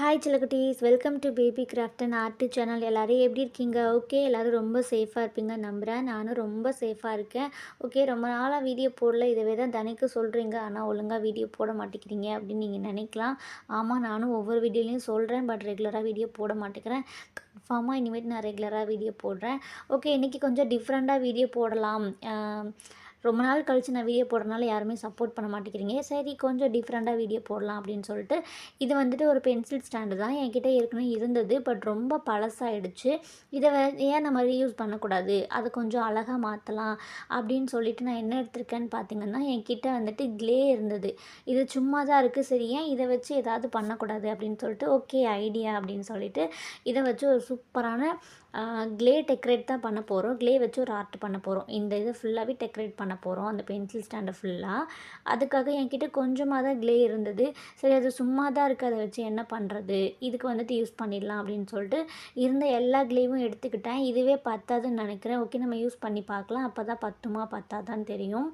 Hi சிலக்குட்டீஸ் welcome to baby craft and art channel எல்லோரும் எப்படி இருக்கீங்க? ஓகே எல்லோரும் ரொம்ப சேஃபாக இருப்பீங்க நம்புகிறேன் நானும் ரொம்ப சேஃபாக இருக்கேன். ஓகே ரொம்ப நாளாக வீடியோ போடல. இதவே தான் தனிக்கு சொல்கிறீங்க ஆனால் ஒழுங்காக வீடியோ போட மாட்டேங்கிறீங்க அப்படின்னு நீங்கள் நினைக்கலாம். ஆமாம் நானும் ஒவ்வொரு வீடியோலையும் சொல்கிறேன் பட் ரெகுலராக வீடியோ போட மாட்டேங்கிறேன். கன்ஃபார்மாக இனிமேட்டு நான் ரெகுலராக வீடியோ போடுறேன். ஓகே இன்றைக்கி கொஞ்சம் டிஃப்ரெண்ட்டாக வீடியோ போடலாம். ரொம்ப நாள் கழித்து நான் வீடியோ போடுறதுனால யாருமே சப்போர்ட் பண்ண மாட்டேங்கிறீங்க. சரி கொஞ்சம் டிஃப்ரெண்ட்டாக வீடியோ போடலாம் அப்படின்னு சொல்லிட்டு இது வந்துட்டு ஒரு பென்சில் ஸ்டாண்டு தான். என்கிட்ட ஏற்கனவே இருந்தது பட் ரொம்ப பழசாயிடுச்சு. இதை ஏன் நம்ம ரீயூஸ் பண்ணக்கூடாது? அதை கொஞ்சம் அழகாக மாற்றலாம் அப்படின்னு சொல்லிட்டு நான் என்ன எடுத்திருக்கேன்னு பார்த்தீங்கன்னா என்கிட்ட வந்துட்டு க்ளே இருந்தது. இது சும்மா தான் இருக்குது சரி ஏன் இதை வச்சு ஏதாவது பண்ணக்கூடாது அப்படின்னு சொல்லிட்டு ஓகே ஐடியா அப்படின்னு சொல்லிட்டு இதை வச்சு ஒரு சூப்பரான க்ளே டெக்கரேட் தான் பண்ண போகிறோம் க்ளே வச்சு ஒரு ஆர்ட் பண்ண போகிறோம் இந்த இது ஃபுல்லாகவே டெக்கரேட் பண்ண போகிறோம் அந்த பென்சில் ஸ்டாண்டை ஃபுல்லாக அதுக்காக என்கிட்ட கொஞ்சமாக தான் க்ளே இருந்தது. சரி அது சும்மா தான் இருக்குது அதை வச்சு என்ன பண்ணுறது இதுக்கு வந்துட்டு யூஸ் பண்ணிடலாம் அப்படின்னு சொல்லிட்டு இருந்த எல்லா க்ளேவும் எடுத்துக்கிட்டேன். இதுவே பத்தாதுன்னு நினைக்கிறேன். ஓகே நம்ம யூஸ் பண்ணி பார்க்கலாம். அப்போ தான் பத்துமா பத்தாதான்னு தெரியும்.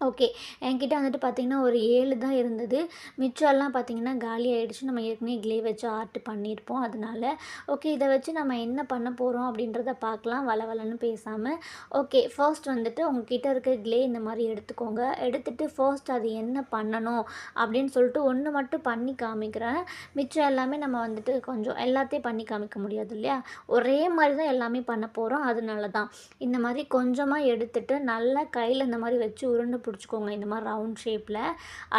ஓகே. என்கிட்ட வந்துட்டு பார்த்திங்கன்னா ஒரு ஏழு தான் இருந்தது. மிச்சம்லாம் பார்த்திங்கன்னா காலி ஆகிடுச்சு நம்ம ஏற்கனவே க்ளே வச்சு ஆர்ட் பண்ணியிருப்போம். அதனால் ஓகே இதை வச்சு நம்ம என்ன பண்ண போகிறோம் அப்படின்றத பார்க்கலாம் வளவலன்னு பேசாமல் ஓகே ஃபர்ஸ்ட் வந்துட்டு உங்ககிட்ட இருக்க க்ளே இந்த மாதிரி எடுத்துக்கோங்க. எடுத்துகிட்டு ஃபர்ஸ்ட் அது என்ன பண்ணணும் அப்படின்னு சொல்லிட்டு ஒன்று மட்டும் பண்ணி காமிக்கிறேன். மிச்சம் எல்லாமே நம்ம வந்துட்டு கொஞ்சம் எல்லாத்தையும் பண்ணி காமிக்க முடியாது இல்லையா? ஒரே மாதிரி தான் எல்லாமே பண்ண போகிறோம் அதனால தான் இந்த மாதிரி கொஞ்சமாக எடுத்துகிட்டு நல்லா கையில் இந்த மாதிரி வச்சு உருண்டு பிடிச்சிக்கோங்க. இந்த மாதிரி ரவுண்ட் ஷேப்பில்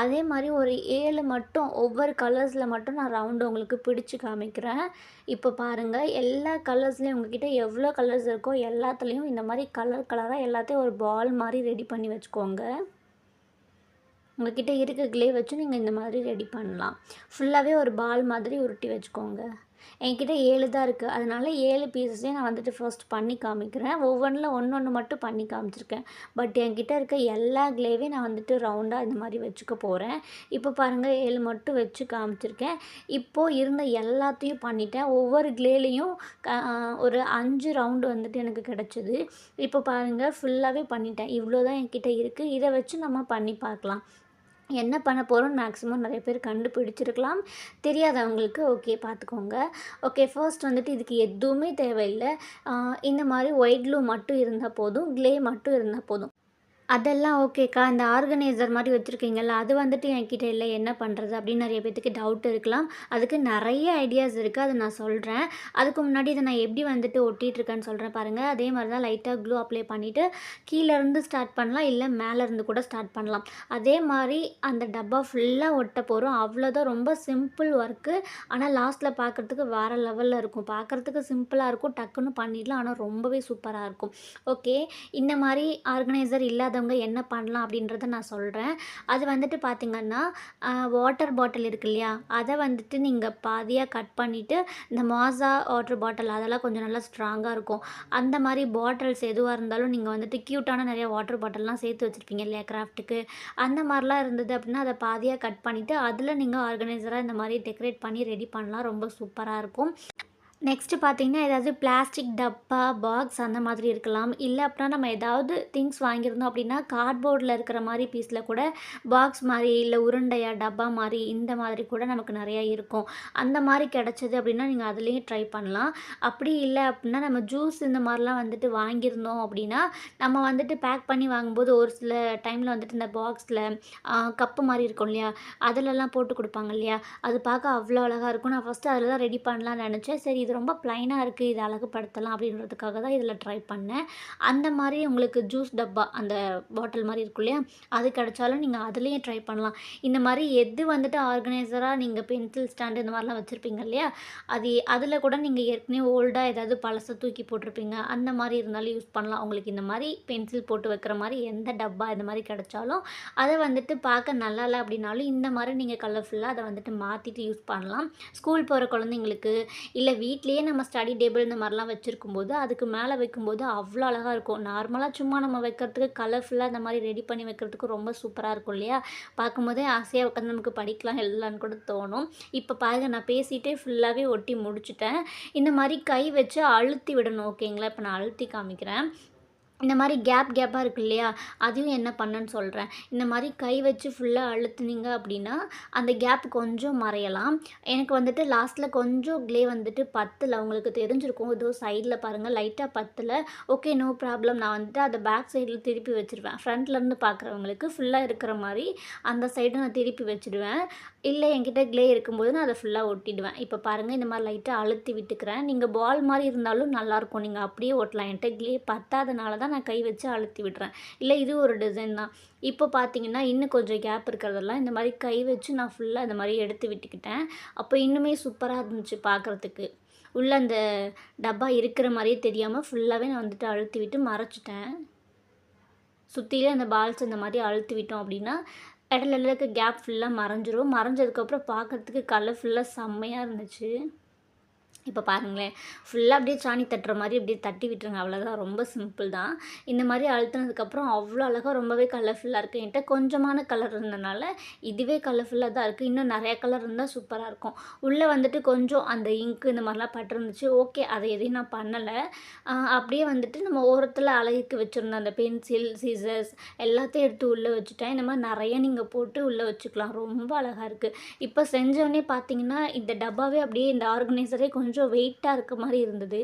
அதே மாதிரி ஒரு ஏழு மட்டும் ஒவ்வொரு கலர்ஸில் மட்டும் நான் ரவுண்டு உங்களுக்கு பிடிச்சி காமிக்கிறேன். இப்போ பாருங்கள் எல்லா கலர்ஸ்லேயும் உங்ககிட்ட எவ்வளோ கலர்ஸ் இருக்கோ எல்லாத்துலேயும் இந்த மாதிரி கலர் கலராக எல்லாத்தையும் ஒரு பால் மாதிரி ரெடி பண்ணி வச்சுக்கோங்க. உங்கள்கிட்ட இருக்க க்ளே வச்சு நீங்கள் இந்த மாதிரி ரெடி பண்ணலாம். ஃபுல்லாகவே ஒரு பால் மாதிரி உருட்டி வச்சுக்கோங்க. என்கிட்ட ஏழு தான் இருக்குது அதனால் ஏழு பீசஸையும் நான் வந்துட்டு ஃபர்ஸ்ட் பண்ணி காமிக்கிறேன். ஒவ்வொன்றில் ஒன்று ஒன்று மட்டும் பண்ணி காமிச்சிருக்கேன். பட் என்கிட்ட இருக்க எல்லா கிளேவையும் நான் வந்துட்டு ரவுண்டாக இந்த மாதிரி வச்சுக்க போகிறேன் இப்போ பாருங்கள் ஏழு மட்டும் வச்சு காமிச்சிருக்கேன். இப்போது இருந்த எல்லாத்தையும் பண்ணிட்டேன். ஒவ்வொரு கிளேலையும் ஒரு அஞ்சு ரவுண்டு வந்துட்டு எனக்கு கிடச்சிது. இப்போ பாருங்கள் ஃபுல்லாகவே பண்ணிட்டேன். இவ்வளோ தான் என்கிட்ட இருக்குது இதை வச்சு நம்ம பண்ணி பார்க்கலாம். என்ன பண்ண போகிறோம்னு மேக்ஸிமம் நிறைய பேர் கண்டுபிடிச்சிருக்கலாம். தெரியாதவங்களுக்கு ஓகே பார்த்துக்கோங்க. ஓகே ஃபர்ஸ்ட் வந்துட்டு இதுக்கு எதுவுமே தேவையில்லை. இந்த மாதிரி ஒயிட் க்ளூ மட்டும் இருந்தால் போதும் க்ளே மட்டும் இருந்தால் போதும். அதெல்லாம் ஓகேக்கா. இந்த ஆர்கனைசர் மாதிரி வச்சுருக்கீங்கல்ல அது வந்துட்டு என்கிட்ட இல்லை. என்ன பண்ணுறது அப்படின்னு நிறைய பேத்துக்கு டவுட் இருக்கலாம். அதுக்கு நிறைய ஐடியாஸ் இருக்குது அதை நான் சொல்கிறேன் அதுக்கு முன்னாடி இதை நான் எப்படி வந்துட்டு ஒட்டிகிட்ருக்கேன்னு சொல்கிறேன் பாருங்கள் அதே மாதிரி தான் லைட்டாக க்ளூ அப்ளை பண்ணிவிட்டு கீழேருந்து ஸ்டார்ட் பண்ணலாம். இல்லை மேலேருந்து கூட ஸ்டார்ட் பண்ணலாம். அதே மாதிரி அந்த டப்பா ஃபுல்லாக ஒட்ட போகிறோம் அவ்வளோதான் ரொம்ப சிம்பிள் ஒர்க்கு ஆனால் லாஸ்ட்டில் பார்க்குறதுக்கு வேறு லெவலில் இருக்கும். பார்க்குறதுக்கு சிம்பிளாக இருக்கும். டக்குன்னு பண்ணிடலாம். ஆனால் ரொம்பவே சூப்பராக இருக்கும். ஓகே இந்த மாதிரி ஆர்கனைசர் இல்லாத இல்லாதவங்க என்ன பண்ணலாம் அப்படின்றத நான் சொல்கிறேன் அது வந்துட்டு பார்த்திங்கன்னா வாட்டர் பாட்டில் இருக்கு இல்லையா? அதை வந்துட்டு நீங்கள் பாதியாக கட் பண்ணிவிட்டு இந்த மாசா வாட்டர் பாட்டில் அதெல்லாம் கொஞ்சம் நல்லா ஸ்ட்ராங்காக இருக்கும். அந்த மாதிரி பாட்டில்ஸ் எதுவாக இருந்தாலும் நீங்கள் வந்துட்டு க்யூட்டான நிறைய வாட்டர் பாட்டில்லாம் சேர்த்து வச்சுருப்பீங்க இல்லையா கிராஃப்ட்டுக்கு அந்த மாதிரிலாம் இருந்தது அப்படின்னா அதை பாதியாக கட் பண்ணிவிட்டு அதில் நீங்கள் ஆர்கனைசராக இந்த மாதிரி டெக்கரேட் பண்ணி ரெடி பண்ணலாம். ரொம்ப சூப்பராக இருக்கும். நெக்ஸ்ட்டு பார்த்தீங்கன்னா ஏதாவது பிளாஸ்டிக் டப்பா பாக்ஸ் அந்த மாதிரி இருக்கலாம். இல்லை அப்படின்னா நம்ம ஏதாவது திங்ஸ் வாங்கியிருந்தோம் அப்படின்னா கார்ட்போர்டில் இருக்கிற மாதிரி பீஸில் கூட பாக்ஸ் மாதிரி இல்லை உருண்டையா டப்பா மாதிரி இந்த மாதிரி கூட நமக்கு நிறையா இருக்கும். அந்த மாதிரி கிடச்சிது அப்படின்னா நீங்கள் அதுலேயும் ட்ரை பண்ணலாம். அப்படி இல்லை அப்படின்னா நம்ம ஜூஸ் இந்த மாதிரிலாம் வந்துட்டு வாங்கியிருந்தோம் அப்படின்னா நம்ம வந்துட்டு பேக் பண்ணி வாங்கும்போது ஒரு சில டைமில் வந்துட்டு இந்த பாக்ஸில் கப்பு மாதிரி இருக்கும் இல்லையா? அதிலெல்லாம் போட்டு கொடுப்பாங்க இல்லையா? அது பார்க்க அவ்வளோ அழகாக இருக்கும். நான் ஃபஸ்ட்டு அதில் தான் ரெடி பண்ணலான்னு நினச்சேன். சரி இது ரொம்ப ப்ளைனாக இருக்குது இதை அழகுப்படுத்தலாம் அப்படின்றதுக்காக தான் இதில் ட்ரை பண்ணேன். அந்த மாதிரி உங்களுக்கு ஜூஸ் டப்பா அந்த பாட்டில் மாதிரி இருக்கும் இல்லையா? அது கிடச்சாலும் நீங்கள் அதுலேயும் ட்ரை பண்ணலாம். இந்த மாதிரி எது வந்துட்டு ஆர்கனைசராக நீங்கள் பென்சில் ஸ்டாண்டு இந்த மாதிரிலாம் வச்சுருப்பீங்க இல்லையா? அது அதில் கூட நீங்கள் ஏற்கனவே ஓல்டாக ஏதாவது பழசை தூக்கி போட்டிருப்பீங்க. அந்த மாதிரி இருந்தாலும் யூஸ் பண்ணலாம். உங்களுக்கு இந்த மாதிரி பென்சில் போட்டு வைக்கிற மாதிரி எந்த டப்பா இந்த மாதிரி கிடச்சாலும் அதை வந்துட்டு பார்க்க நல்லா இல்லை அப்படின்னாலும் இந்த மாதிரி நீங்கள் கலர்ஃபுல்லாக அதை வந்துட்டு மாற்றிட்டு யூஸ் பண்ணலாம். ஸ்கூல் போகிற குழந்தைங்களுக்கு இல்லை வீ வீட்லேயே நம்ம ஸ்டடி டேபிள் இந்த மாதிரிலாம் வச்சுருக்கும்போது அதுக்கு மேலே வைக்கும்போது அவ்வளோ அழகாக இருக்கும். நார்மலாக சும்மா நம்ம வைக்கிறதுக்கு கலர்ஃபுல்லாக இந்த மாதிரி ரெடி பண்ணி வைக்கிறதுக்கு ரொம்ப சூப்பராக இருக்கும் இல்லையா? பார்க்கும்போதே ஆசையாக உட்காந்து நமக்கு படிக்கலாம் எழுதலான்னு கூட தோணும். இப்போ பாருங்கள் நான் பேசிகிட்டே ஃபுல்லாகவே ஒட்டி முடிச்சுட்டேன். இந்த மாதிரி கை வச்சு அழுத்தி விடணும் ஓகேங்களா இப்போ நான் அழுத்தி காமிக்கிறேன். இந்த மாதிரி கேப் கேப்பாக இருக்கு இல்லையா? அதையும் என்ன பண்ணுன்னு சொல்கிறேன் இந்த மாதிரி கை வச்சு ஃபுல்லாக அழுத்துனீங்க அப்படின்னா அந்த கேப் கொஞ்சம் மறையலாம். எனக்கு வந்துட்டு லாஸ்ட்டில் கொஞ்சம் க்ளே வந்துட்டு பத்தில் உங்களுக்கு தெரிஞ்சிருக்கும். ஏதோ சைடில் பாருங்கள் லைட்டாக பத்தில். ஓகே நோ ப்ராப்ளம் நான் வந்துட்டு அதை பேக் சைடில் திருப்பி வச்சுருவேன். ஃப்ரண்ட்லேருந்து பார்க்குறவங்களுக்கு ஃபுல்லாக இருக்கிற மாதிரி அந்த சைடு நான் திருப்பி வச்சுடுவேன். இல்லை என்கிட்ட க்ளே இருக்கும்போது நான் அதை ஃபுல்லாக ஒட்டிடுவேன். இப்போ பாருங்கள் இந்த மாதிரி லைட்டாக அழுத்தி விட்டுக்கிறேன். நீங்கள் பால் மாதிரி இருந்தாலும் நல்லாயிருக்கும் நீங்கள் அப்படியே ஒட்டலாம் என்கிட்ட க்ளே பத்தாதனால தான் நான் கை வச்சு அழுத்தி விடுறேன். இல்லை இது ஒரு டிசைன் தான். இப்போ பார்த்தீங்கன்னா இன்னும் கொஞ்சம் கேப் இருக்கிறதெல்லாம் இந்த மாதிரி கை வச்சு நான் ஃபுல்லாக இந்த மாதிரி எடுத்து விட்டுக்கிட்டேன். அப்போ இன்னுமே சூப்பராக இருந்துச்சு பார்க்குறதுக்கு. உள்ளே அந்த டப்பா இருக்கிற மாதிரியே தெரியாமல் ஃபுல்லாகவே நான் வந்துட்டு அழுத்தி விட்டு மறைச்சிட்டேன். சுற்றிலே அந்த பால்ஸ் இந்த மாதிரி அழுத்தி விட்டோம் அப்படின்னா இடையில இருக்க கேப் ஃபுல்லாக மறைஞ்சிரும். மறைஞ்சதுக்கப்புறம் பார்க்குறதுக்கு கலர்ஃபுல்லாக செம்மையாக இருந்துச்சு. இப்போ பாருங்களேன் ஃபுல்லாக அப்படியே சாணி தட்டுற மாதிரி அப்படியே தட்டி விட்டுருங்க அவ்வளோதான் ரொம்ப சிம்பிள் தான். இந்த மாதிரி அழுத்தினதுக்கப்புறம் அவ்வளோ அழகாக ரொம்பவே கலர்ஃபுல்லாக இருக்குது என்கிட்ட கொஞ்சமான கலர் இருந்தனால இதுவே கலர்ஃபுல்லாக தான் இருக்குது இன்னும் நிறையா கலர் இருந்தால் சூப்பராக இருக்கும். உள்ளே வந்துட்டு கொஞ்சம் அந்த இங்க்கு இந்த மாதிரிலாம் பட்டிருந்துச்சு. ஓகே அதை எதையும் நான் பண்ணலை. அப்படியே வந்துட்டு நம்ம ஓரத்தில் அழகுக்கு வச்சுருந்த அந்த பென்சில் சீசர்ஸ் எல்லாத்தையும் எடுத்து உள்ளே வச்சுட்டேன். இந்த மாதிரி நிறைய நீங்கள் போட்டு உள்ளே வச்சுக்கலாம். ரொம்ப அழகாக இருக்குது இப்போ செஞ்சோடனே பார்த்தீங்கன்னா இந்த டப்பாவே அப்படியே இந்த ஆர்கனைசரே கொஞ்சம் கொஞ்சம் வெயிட்டாக இருக்க மாதிரி இருந்தது.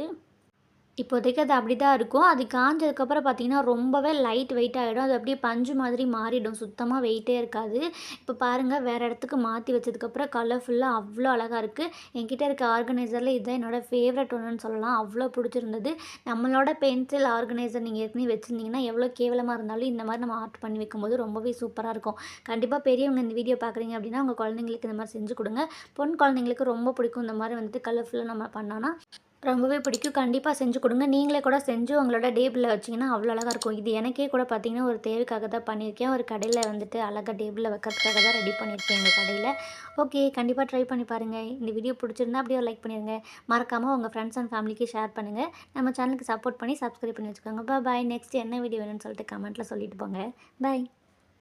இப்போதைக்கு அது அப்படி தான் இருக்கும். அது காஞ்சதுக்கப்புறம் பார்த்தீங்கன்னா ரொம்பவே லைட் வெயிட் ஆகிடும் அது அப்படியே பஞ்சு மாதிரி மாறிடும். சுத்தமாக வெயிட்டே இருக்காது. இப்போ பாருங்கள் வேறு இடத்துக்கு மாற்றி வச்சதுக்கப்புறம் கலர்ஃபுல்லாக அவ்வளோ அழகாக இருக்குது என்கிட்ட இருக்க ஆர்கனைசரில் இதுதான் என்னோடய ஃபேவரட் ஒன்றுன்னு சொல்லலாம். அவ்வளோ பிடிச்சிருந்தது. நம்மளோட பென்சில் ஆர்கனைசர் நீங்கள் ஏற்கனவே வச்சுருந்தீங்கன்னா எவ்வளோ கேவலமாக இருந்தாலும் இந்த மாதிரி நம்ம ஆர்ட் பண்ணி வைக்கும்போது ரொம்பவே சூப்பராக இருக்கும். கண்டிப்பாக பெரியவங்க இந்த வீடியோ பார்க்குறீங்க அப்படின்னா உங்கள் குழந்தைங்களுக்கு இந்த மாதிரி செஞ்சு கொடுங்க. பொன் குழந்தைங்களுக்கு ரொம்ப பிடிக்கும் இந்த மாதிரி வந்துட்டு கலர்ஃபுல்லாக நம்ம பண்ணோன்னா ரொம்பவே பிடிக்கும். கண்டிப்பாக செஞ்சு கொடுங்க. நீங்களே கூட செஞ்சு உங்களோட டேபிளில் வச்சிங்கன்னா அவ்வளோ அழகாக இருக்கும். இது எனக்கே கூட பார்த்தீங்கன்னா ஒரு தேவைக்காக தான் பண்ணியிருக்கேன். ஒரு கடையில் வந்துட்டு அழகாக டேபிளில் வைக்கிறதுக்காக தான் ரெடி பண்ணியிருக்கேன் எங்கள் கடையில். ஓகே கண்டிப்பாக ட்ரை பண்ணி பாருங்கள் இந்த வீடியோ பிடிச்சிருந்தா அப்படியே லைக் பண்ணிடுங்க மறக்காமல் உங்கள் ஃப்ரெண்ட்ஸ் அண்ட் ஃபேமிலிக்கு ஷேர் பண்ணுங்கள் நம்ம சேனலுக்கு சப்போர்ட் பண்ணி சப்ஸ்கிரைப் பண்ணி வச்சுக்கோங்க. பாய் நெக்ஸ்ட் என்ன வீடியோ வேணும்னு சொல்லிட்டு கமெண்ட்டில் சொல்லிட்டு போங்க. பாய்